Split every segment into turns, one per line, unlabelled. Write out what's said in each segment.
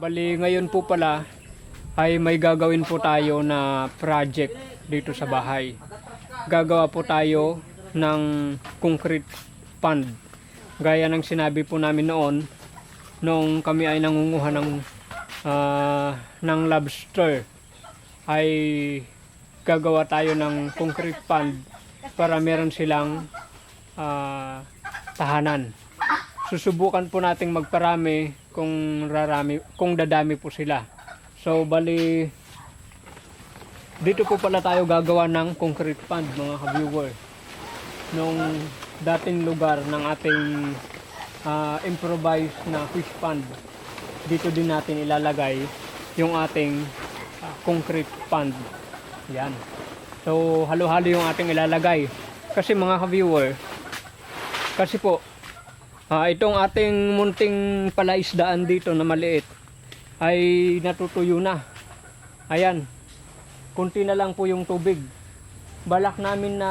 Bali, ngayon po pala ay may gagawin po tayo na project dito sa bahay. Gagawa po tayo ng concrete pond. Gaya ng sinabi po namin noon, nung kami ay nangunguha ng, ah, ng lobster, ay gagawa tayo ng concrete pond para meron silang ah, tahanan. Susubukan po nating magparami kung rarami, kung dadami po sila. So bali dito po pala tayo gagawa ng concrete pond mga ka-viewer. Nung dating lugar ng ating ah, improvised na fish pond. Dito din natin ilalagay yung ating ah, concrete pond. Yan. So halo-halo yung ating ilalagay. Kasi mga ka-viewer, kasi po Ah, itong ating munting palaisdaan dito na maliit ay natutuyo na. Ayan. Kunti na lang po yung tubig. Balak namin na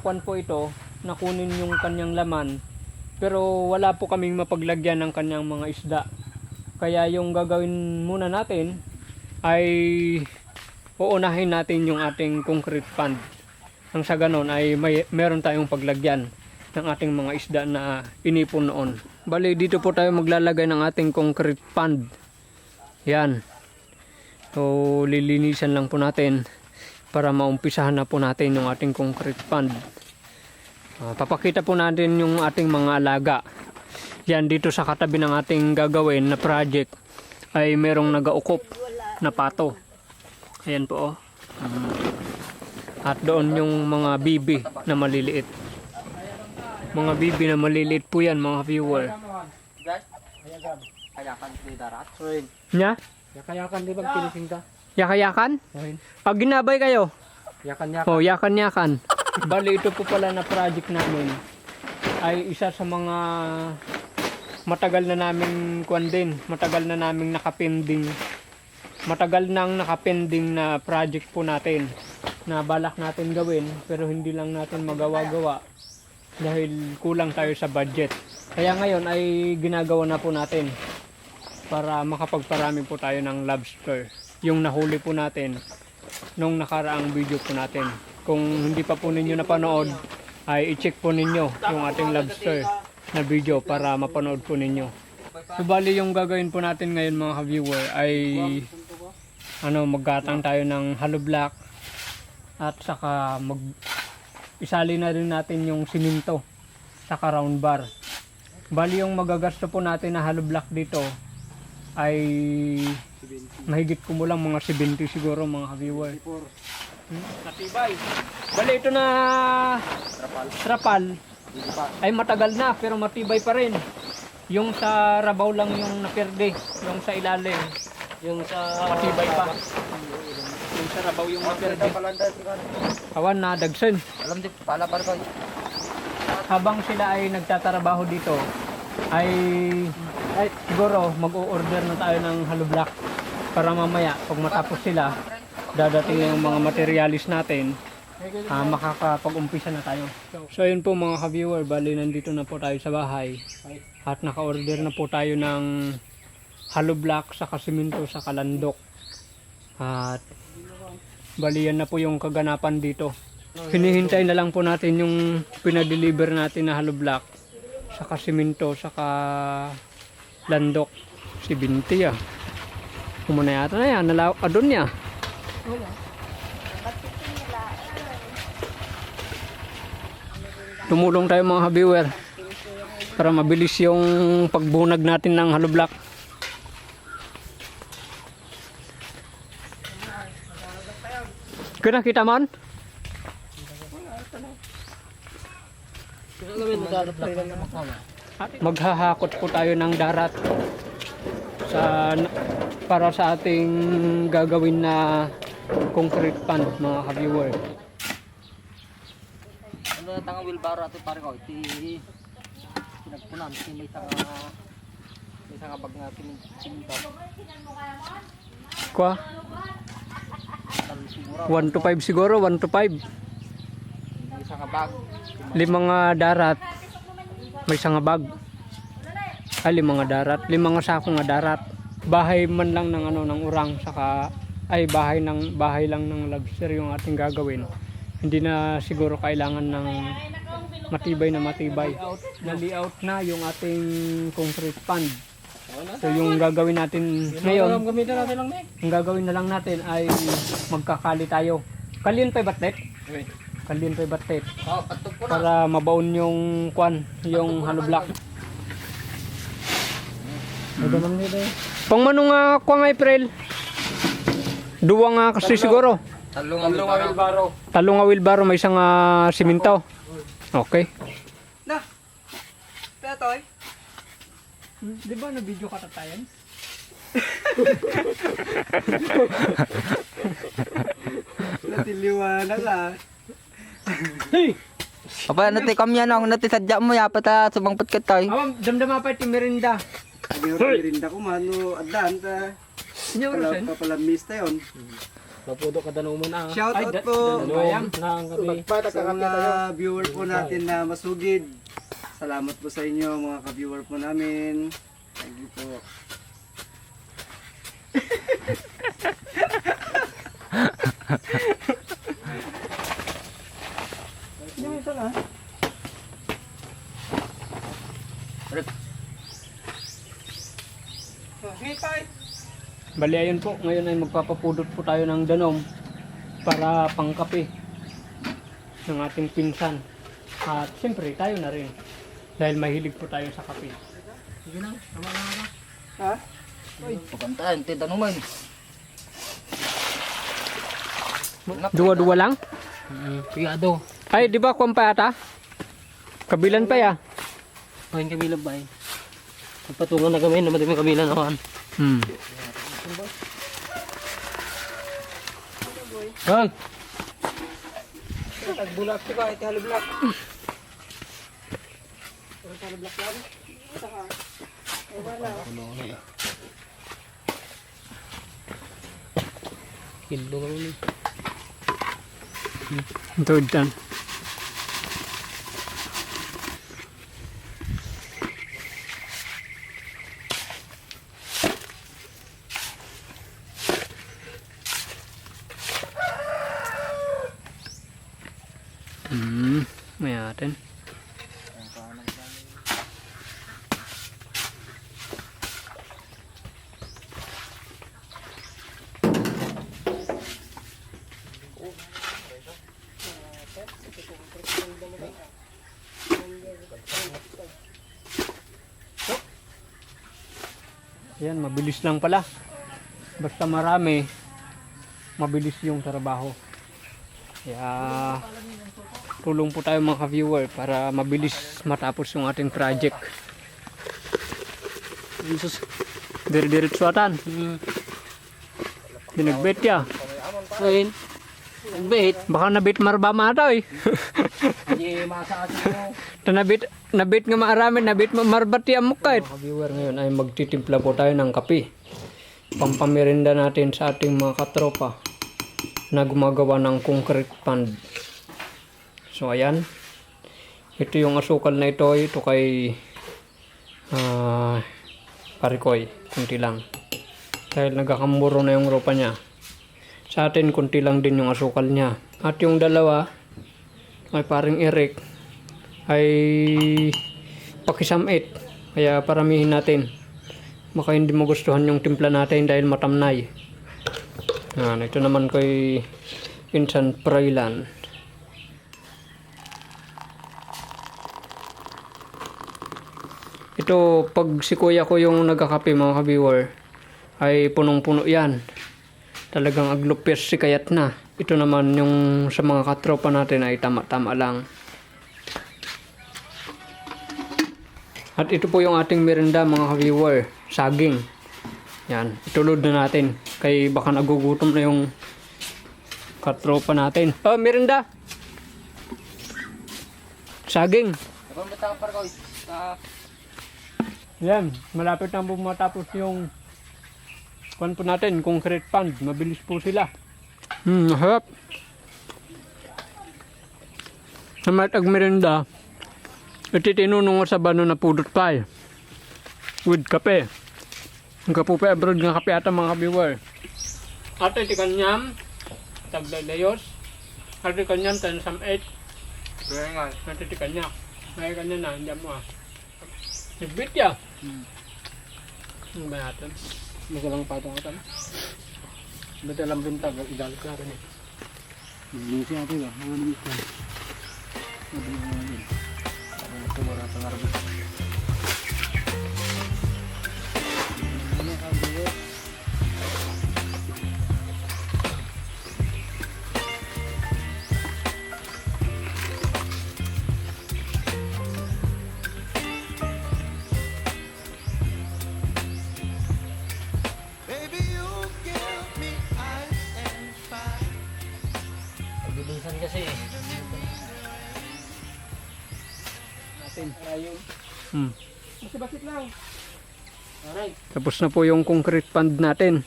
kwan po ito, na kunin yung kanyang laman. Pero wala po kaming mapaglagyan ng kanyang mga isda. Kaya yung gagawin muna natin ay uunahin natin yung ating concrete pond. Ang sa ganon ay may, meron tayong paglagyan ng ating mga isda na inipon noon. Bali, dito po tayo maglalagay ng ating concrete pond. Yan. So, lilinisan lang po natin para maumpisahan na po natin yung ating concrete pond. Ah, papakita po natin yung ating mga alaga. Yan, dito sa katabi ng ating gagawin na project ay merong nagaukop na pato. Ayan po oh. At doon yung mga bibi na maliliit. Mga bibi na maliliit po yan mga viewer.
Kayakan di darat.
Nya?
Yakayakan di bang pinising ta?
Yakayakan? Pag ginabay kayo?
Yakan yakan.
Oh, yakan-yakan. Bali, ito po pala na project namin ay isa sa mga matagal na naming kwan din. Matagal na naming nakapending. Matagal nang nakapending na project po natin na balak natin gawin pero hindi lang natin magawa-gawa dahil kulang tayo sa budget. Kaya ngayon ay ginagawa na po natin para makapagparami po tayo ng lobster. Yung nahuli po natin nung nakaraang video po natin. Kung hindi pa po ninyo napanood, ay i-check po ninyo yung ating lobster na video para mapanood po ninyo. So bali yung gagawin po natin ngayon mga ka-viewer ay ano maggatang tayo ng hollow block at saka mag isali na rin natin yung siminto saka round bar. Bali yung magagasto po natin na hollow block dito ay mahigit ko mo lang mga 70 siguro mga ka-viewer. Hmm, Natibay. Bali ito na trapal ay matagal na pero matibay pa rin. Yung sa rabaw lang yung naperde, yung sa ilalim, yung sa matibay pa. Yung sa rabaw yung
si kan.
Kawan na dagsen.
Alam di pala par ko.
Habang sila ay nagtatrabaho dito, ay, ay siguro mag-o-order na tayo ng hollow block para mamaya pag matapos sila, dadating yung mga materialis natin ah, makakapag-umpisa na tayo. So yun po mga ka-viewer, bali nandito na po tayo sa bahay at naka-order na po tayo ng hollow block sa kasiminto sa kalandok. At bali yan na po yung kaganapan dito. Hinihintay na lang po natin yung pinadeliver natin na hollow block sa kasiminto sa landok. Si Binti ah. Kumuna yata na yan, nalaw adon niya. Tumulong tayo mga viewer para mabilis yung pagbunag natin ng hollow block. Kena kita man? Maghahakot po tayo ng darat sa para sa ating gagawin na concrete pond mga ka-viewer.
Ano na tanga wheelbarrow ato par ko. Ti pinagpunan ti may tanga may tanga bag nga siminto.
Kwa?
Tal siguro
1 to 5 siguro, 1 to 5.
may tanga bag.
Limang nga darat. May isang nga bag. Ay, limang nga darat. Limang nga sako nga darat. bahay man lang ng ano ng urang saka ay bahay ng bahay lang ng lobster yung ating gagawin. Hindi na siguro kailangan ng matibay na matibay. Na layout na yung ating concrete pond. So yung gagawin natin ngayon,
gamitin natin lang eh.
ang gagawin na lang natin ay magkakali tayo. Kalin pa pa batlet
Oh, patog ko na.
para mabaon yung kwan, yung hollow block.
Ito lang nito eh.
Pang manong nga kwan nga April. Duwa nga kasi siguro.
Talong ang wilbaro.
Talong nga wheelbarrow may isang ah, siminto. Okay.
Na. Petoy.
Di ba na video ka tatayan?
Natiliwanag ah.
Hey!
Apa nati kamya na nati sadya mo ya pata sumangpot ka tayo.
Awam, damdama pa iti merinda.
Mayroon rin ako mano adlan ta
Inyo
pala
Rosen?
papalamis ta yon.
Mapudo ka danon mo na.
Shout out po
Bayang.
Nang gabi.
sa mga viewer po natin na masugid. Salamat po sa inyo mga ka-viewer po namin. Thank you po.
Bali ayun po, ngayon ay magpapapudot po tayo ng danom para pangkape ng ating pinsan. At siyempre tayo na rin dahil mahilig po tayo sa kape.
Sige na, tama na na.
Ha?
Uy, pakantahan ti danuman.
Duwa-duwa lang?
Piyado.
Ay, di ba kwan pa ata? Kabilan pa ya.
Pahin kabilang ba eh. Patungan na kami na madami kabilang naman.
Hmm.
Hang.
Tagbulak ko kahit halblak.
Kilo kami.
Ito dyan. Yan, mabilis lang pala. Basta marami, mabilis yung trabaho. Kaya, tulong po tayo mga viewer para mabilis matapos yung ating project. Jesus, dire-diretso atan. Dinagbet ya.
Ayun. Nagbait.
Baka nabit marba mata eh.
Hindi masaas mo.
Ta nabit, nga maarami, nabit ma- marbati ang mukha. Mga viewer ngayon ay magtitimpla po tayo ng kape. Pampamirinda natin sa ating mga katropa na gumagawa ng concrete pond. So ayan. Ito yung asukal na ito. Ito kay ah Parikoy. Kunti lang. Dahil nagkakamuro na yung ropa niya. Sa atin, kunti lang din yung asukal niya. At yung dalawa, ay paring Eric, ay pakisamit. Kaya paramihin natin. Baka hindi magustuhan yung timpla natin dahil matamnay. Yan, ito naman kay Pinsan Prailan. Ito, pag si kuya ko yung nagkakape mga ka-viewer, ay punong-puno yan. Talagang aglupyas si kayat na. Ito naman yung sa mga katropa natin ay tama-tama lang. At ito po yung ating merinda mga ka-viewer, saging. Yan, itulod na natin. Kay baka nagugutom na yung katropa natin. Oh, merinda! Saging.
Sa
Yan, malapit na po matapos yung kwan po natin, concrete pond. Mabilis po sila. Hmm, harap. Sa matag merinda, iti tinunong sa bano na pudot pa eh. With kape. Kapupe abroad nga kape ata mga viewer. Ate ti kanyam taglayos. Ate kanyam tan sam 8.
Kaya nga.
Ate ti kanya. May kanya na hindi mo ah. Nagbit ya.
Hmm.
Ano ba natin? Magalang patong atan. Ba't alam bintag? Idal ka rin eh.
Ate ba? Mga nabis ka. Sabi mo nga din. Tumura sa
warahmatullahi wabarakatuh.
Basi-basit lang. Alright.
Tapos na po yung concrete pond natin.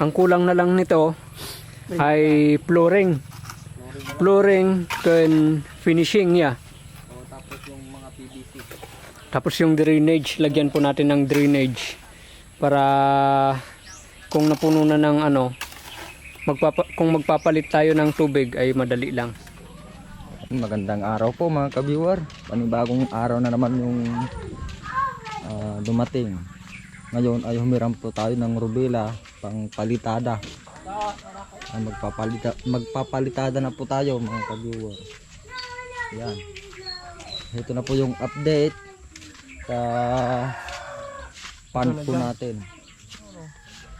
Ang kulang na lang nito ay flooring. Flooring and finishing ya.
O, tapos yung mga PVC.
Tapos yung drainage, lagyan po natin ng drainage para kung napuno na ng ano, magpapa, kung magpapalit tayo ng tubig ay madali lang.
Magandang araw po mga ka-viewer. Panibagong araw na naman yung ah, dumating. Ngayon ay humiram po tayo ng rubela pang palitada. Ay magpapalita, magpapalitada na po tayo mga ka-viewer. Yan. Ito na po yung update sa pan po natin.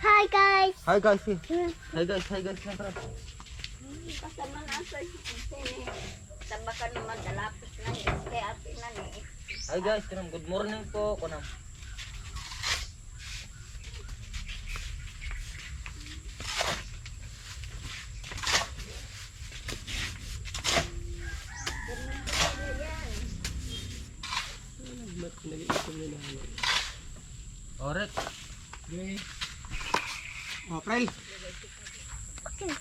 Hi guys!
Hi guys. eh. Hi guys, hi guys. Siyempre.
Kasama na sa sini. Tamba ka naman dalapos na ni kay ate na ni.
Hi guys, kunam good morning po. Kunam. Oret.
O, Prel.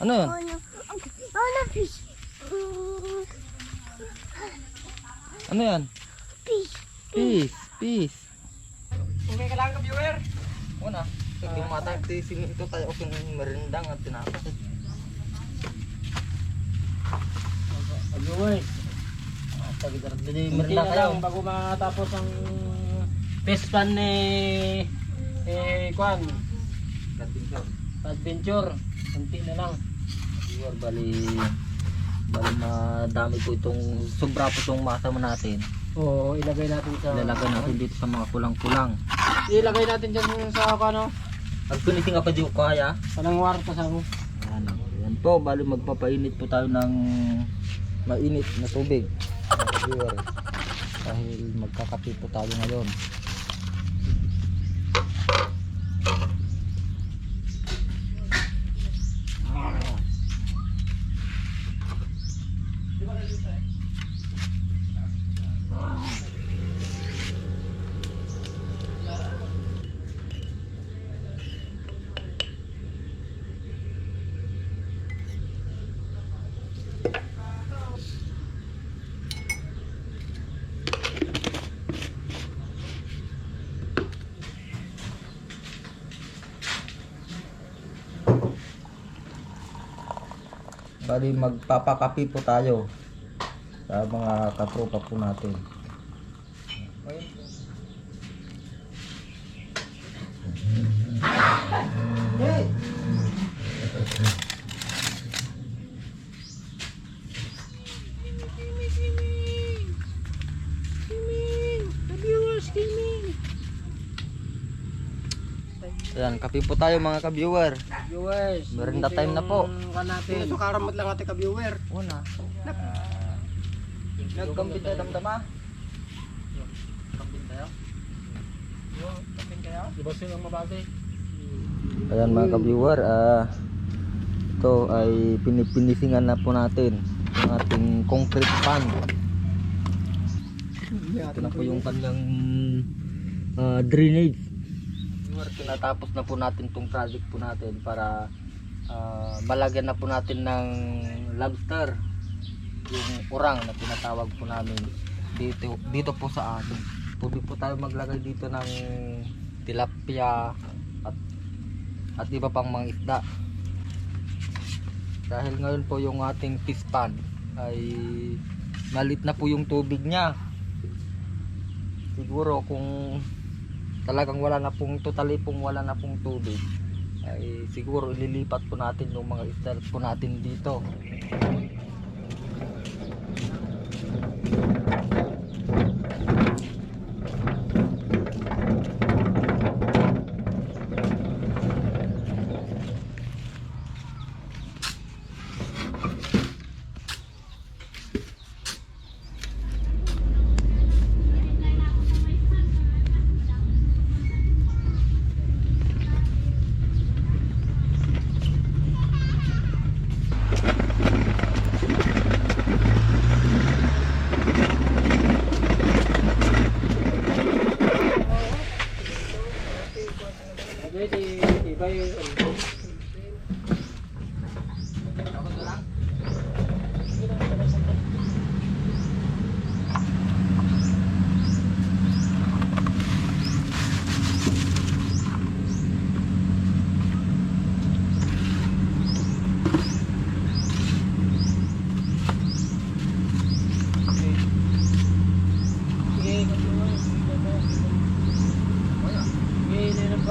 Ano yun?
Oh no. Oh no fish.
Ano yan?
Fish.
Peace, peace.
Okay ka lang ka viewer.
Una, sige matang tising ito tayo kung merendang at tinapas.
Viewer.
Sabi darat din
Hindi
merenda
na
kayo.
lang bago matapos ang best plan ni eh Kwan. Adventure. Kunti na lang.
Viewer, bali bali madami po itong sobra po itong masa mo natin.
Oo, ilagay natin sa
Ilalagay natin dito sa mga kulang-kulang.
Ilagay natin diyan sa ano,
Ang finishing pa di ko kaya.
palang warta sa mo.
Yan, yan po, bali magpapainit po tayo ng mainit na tubig. Dahil magkakape po tayo ngayon. Bali magpapakape po tayo sa mga katropa po natin. Ayan, kape po tayo mga ka-viewer.
Viewers.
Merenda
ito
time na po.
yung Kan natin.
Ito karamot lang ate ka-viewer.
Una. Nagkambit na damdama.
Di ba silang mabate?
Ayan mga ka-viewer, ah ito ay pinipinisingan na po natin ang ating concrete pan. Ito na po yung kanyang ah, drainage. Viewer, tinatapos na po natin tong project po natin para ah, malagyan na po natin ng lobster yung urang na tinatawag po namin dito dito po sa atin. Pwede po tayo maglagay dito ng tilapia, at iba pang mga isda. Dahil ngayon po yung ating fish pond ay malit na po yung tubig niya. Siguro kung talagang wala na pong totally pong wala na pong tubig ay siguro ililipat po natin yung mga isda po natin dito. Thì 拜五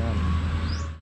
Ayan.